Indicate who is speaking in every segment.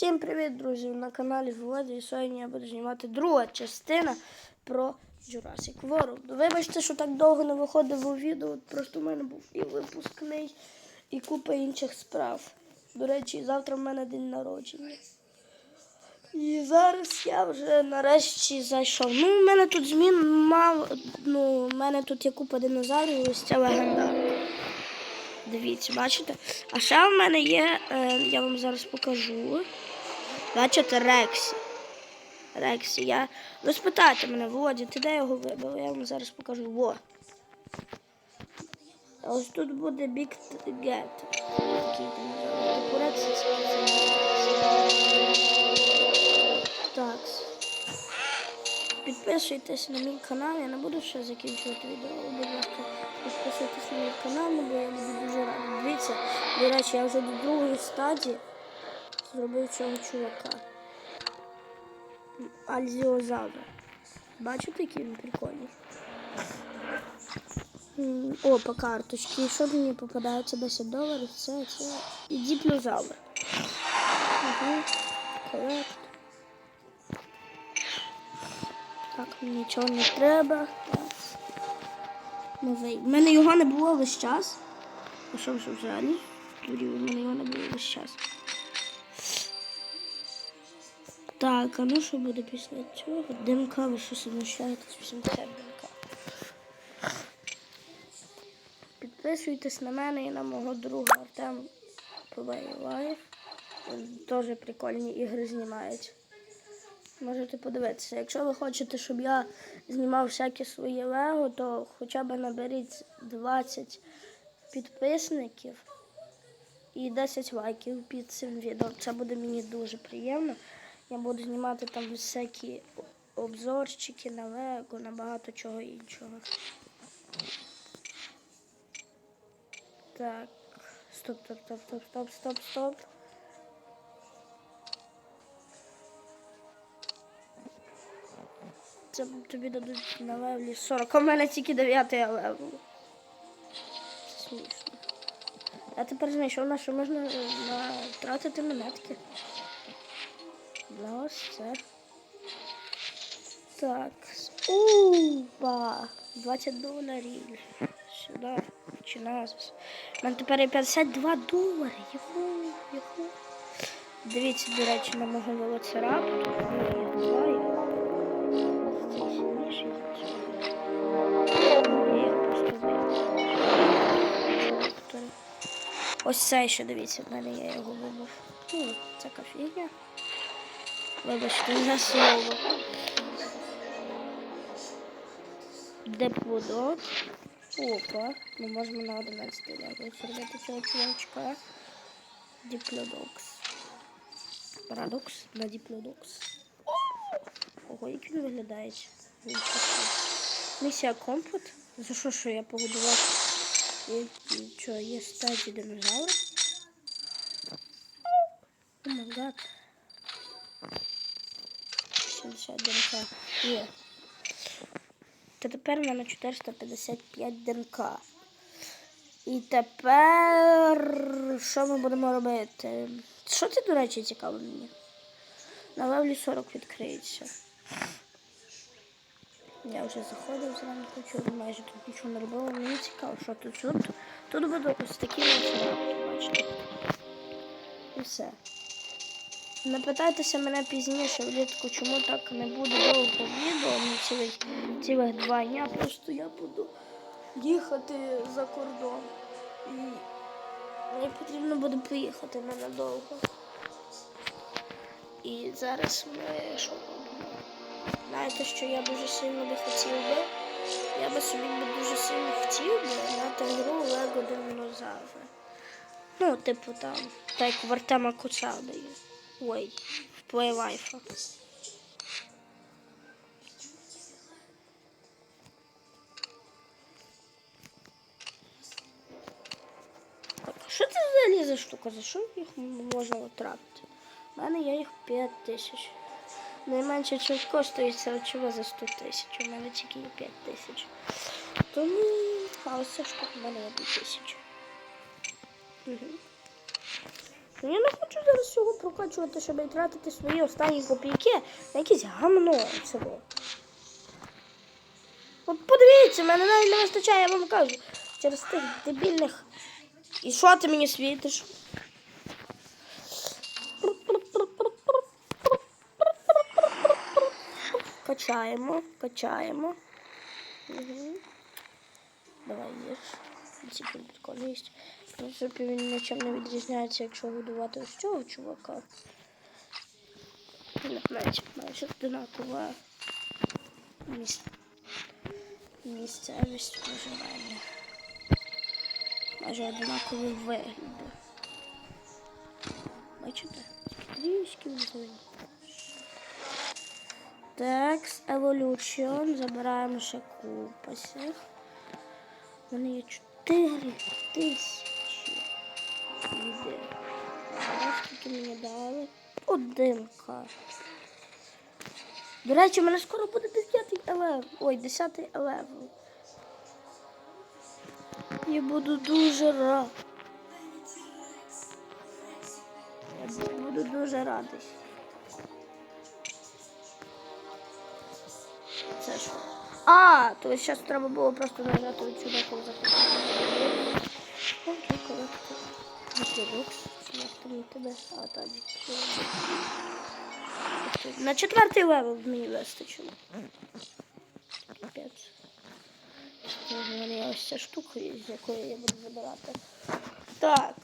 Speaker 1: Всім привіт, друзі! На каналі Володя і сьогодні я буду знімати друга частина про Jurassic World. Вибачте, що так довго не виходило відео, просто в мене був і випускний, і купа інших справ. До речі, завтра в мене день народження. І зараз я вже нарешті зайшов. Ну, в мене тут змін мало. Ну, в мене тут є купа динозаврів, ось ця легендарка. Дивіться, бачите? А ще в мене є, е, я вам зараз покажу. Бачите, Рексі. Рексі, я. Ви спитайте мене, Володя, ти де його вибив? Я вам зараз покажу. Во. Ось тут буде Big Get. Типу Так. Підписуйтесь на мій канал, я не буду ще закінчувати відео. Будь ласка, підписуйтесь на мій канал, бо я буду дуже радий. Дивіться, до речі, я вже до другої стадії зробив цього чувака. Альзіозавра. Бачите, який він прикольний? О, по карточці. Що мені попадається 10 доларів? Це, це. І діплозавр. Угу. Корект. Так, нічого не треба. Новий. У мене його не було весь час. А що взагалі? У мене його не було весь час. Так, а ну що буде після цього? ДМК, ви що суміщаєтесь? 80 ДМК. Підписуйтесь на мене і на мого друга Артем Play Life. Теж прикольні ігри знімають. Можете подивитися. Якщо ви хочете, щоб я знімав всякі свої лего, то хоча б наберіть 20 підписників і 10 лайків під цим відео. Це буде мені дуже приємно. Я буду знімати там всякі обзорчики на лего, на багато чого іншого. Так. Стоп, стоп, стоп, стоп, стоп, стоп, стоп. Це тобі дадуть на левелі 40. А в мене тільки 9 левел. Смішно. Я тепер знайшов на що можна е, на... тратити монетки. На ось це. Так. Упа! 20 доларів. Сюди. Чи назис. У мене тепер є 52 долари. Його, його. Дивіться, до речі, на мого велоцирапту. Ось цей ще дивіться, в мене я його вибив. Ну, це кофійня. Вибачте за слово. Деплодок. Опа. Ми можемо на 11 левел зробити цього чувачка. Диплодокс. Парадокс на диплодокс. Ого, як він виглядає. Місія компот. За що, що я погодував? Що, є статі динозавра? О май гад. 70 ДНК. Є. Та тепер в мене 455 ДНК. І тепер що ми будемо робити? Що це, до речі, цікаво мені? На левлі 40 відкриється. Я вже заходив зранку, чого майже тут нічого не робила. Мені цікаво, що тут тут. Тут буде ось такі лейтенанти, бачите. І все. Не питайтеся мене пізніше влітку, чому так не буде довго відео, мені цілих, цілих два дня, просто я буду їхати за кордон. І мені потрібно буде поїхати ненадовго. І зараз ми що? Знаєте, що я дуже сильно би хотів би. Я би собі дуже сильно хотів би грати гру Лего Динозаври. Ну, типу там, так як в Артема Куцаби є. Ой. Так, Що це взагалі за штука? За що їх можна втратити? У мене є їх 5 тисяч. Найменше чим коштує це очевидно за 100 тисяч. У мене тільки є 5 тисяч. Тому а ось ця штука в мене є 2 тисячі. Угу. Ну, Я не хочу зараз цього прокачувати, щоб тратити свої останні копійки на якесь гамно село. От подивіться, мене навіть не вистачає, я вам кажу. Через тих дебільних. І що ти мені світиш? Качаємо, качаємо. Угу. Давай їж. Ці прикольно їсть. Принципі, він нічим не відрізняється, якщо годувати ось цього чувака. Майже, майже одинакова місцевість проживання. Майже одинаковий вигляд. Бачите? Трішки взагалі. Текс, Evolution. Забираємо ще купасів. Мене є 4 тисячі. Іде. А скільки мені дали? Одинка. До речі, у мене скоро буде 10 елев. Ой, 10 елев. Я буду дуже рад. Я буду дуже радий. Це що? А, то зараз треба було просто нажати сюди, коли. Окей, колекти. Так. На четвертий левел мені вистачило. Капець. Ось ця штука, з якої я буду забирати. Так,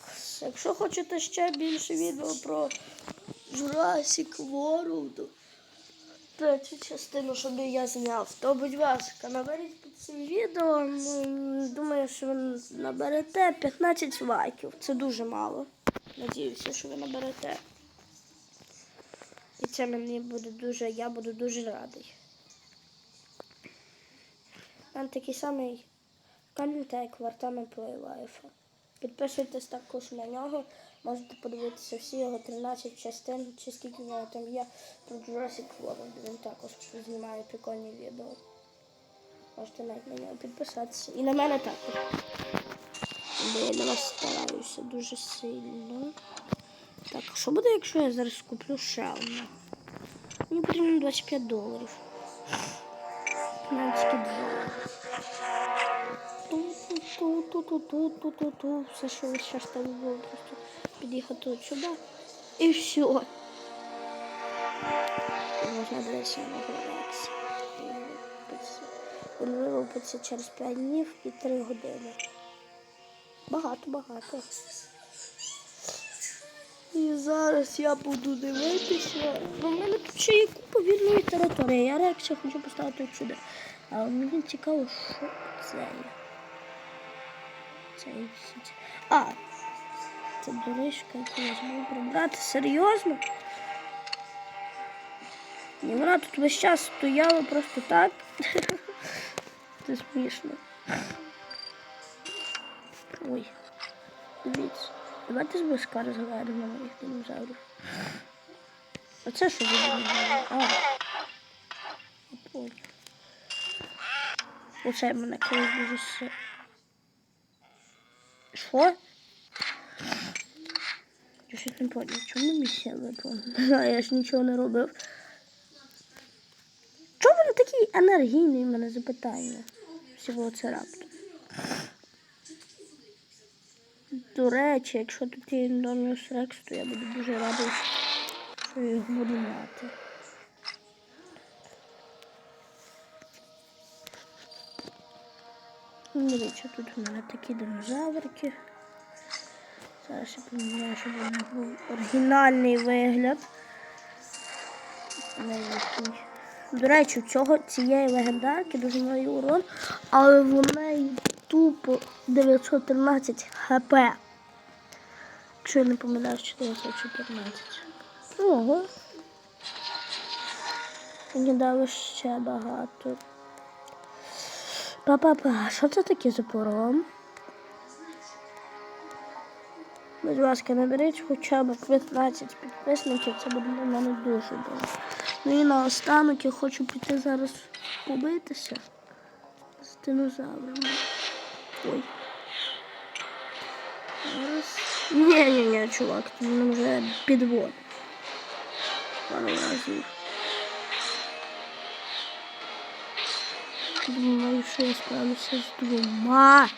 Speaker 1: якщо хочете ще більше відео про Jurassic World, третю частину, щоб я зняв, то будь ласка, наберіть під цим відео. Думаю, що ви наберете 15 лайків. Це дуже мало. Надіюся, що ви наберете. І це мені буде дуже, я буду дуже радий. Там такий самий камінь, та як вартами плейлайфа. Підписуйтесь також на нього. Можете подивитися всі його 13 частин, чи скільки в нього там є про Jurassic World. Він також знімає прикольні відео. Можете навіть на нього підписатися. І на мене також. Бо я на вас стараюся дуже сильно. Так, що буде, якщо я зараз куплю ще одну? Мені потрібно 25 доларів. 15 доларів. Ту-ту-ту-ту-ту-ту-ту-ту. Все, що ви зараз треба було просто під'їхати от сюди. І все. Можна десь на Грекс. Він вилупиться через 5 днів і 3 години. Багато, багато. І зараз я буду дивитися. Ну, в мене тут ще є купа вільної території. Я рекся хочу поставити сюди. А мені цікаво, що це є. Це є А! Це дорожка, яку я зможу прибрати. Серйозно? І вона тут весь час стояла просто так. Це смішно. Ой. Дивіться. Давайте зблизька розглядаємо моїх динозаврів. А це що за динозавр? А. Оце мене колись дуже. Що? Я щось не понял. Чому виповнена? А я ж нічого не робив. Чому він такий енергійний мене запитання? Всього це раптор. До речі, якщо тут є Indominus Rex, то я буду дуже радий, що я його буду мати. Дивіться, тут у мене такі динозаврики. Зараз я поміняю, щоб у був оригінальний вигляд. До речі, цього цієї легендарки дуже малий урон, але в неї тупо 913 хп. Якщо я не помиляюсь, 914. Ого. Мені дали ще багато. Па-па-па, що це таке за пором? Будь ласка, наберіть хоча б 15 підписників, це буде для мене дуже добре. Ну і наостанок я хочу піти зараз побитися з динозаврами. Ой. Зараз. Ні, ні, ні, чувак, ти мене вже підвод. Пару разів. Думаю, що я справлюся з двома.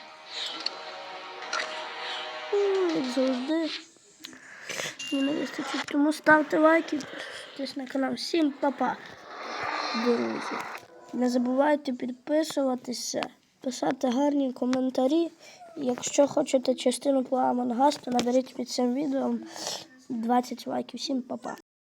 Speaker 1: Як завжди. Не вистачить. Тому ставте лайки, підписуйтесь на канал. Всім па-па, друзі. Не забувайте підписуватися, писати гарні коментарі. Якщо хочете частину по Амангасту, наберіть під цим відео 20 лайків. Всім па-па.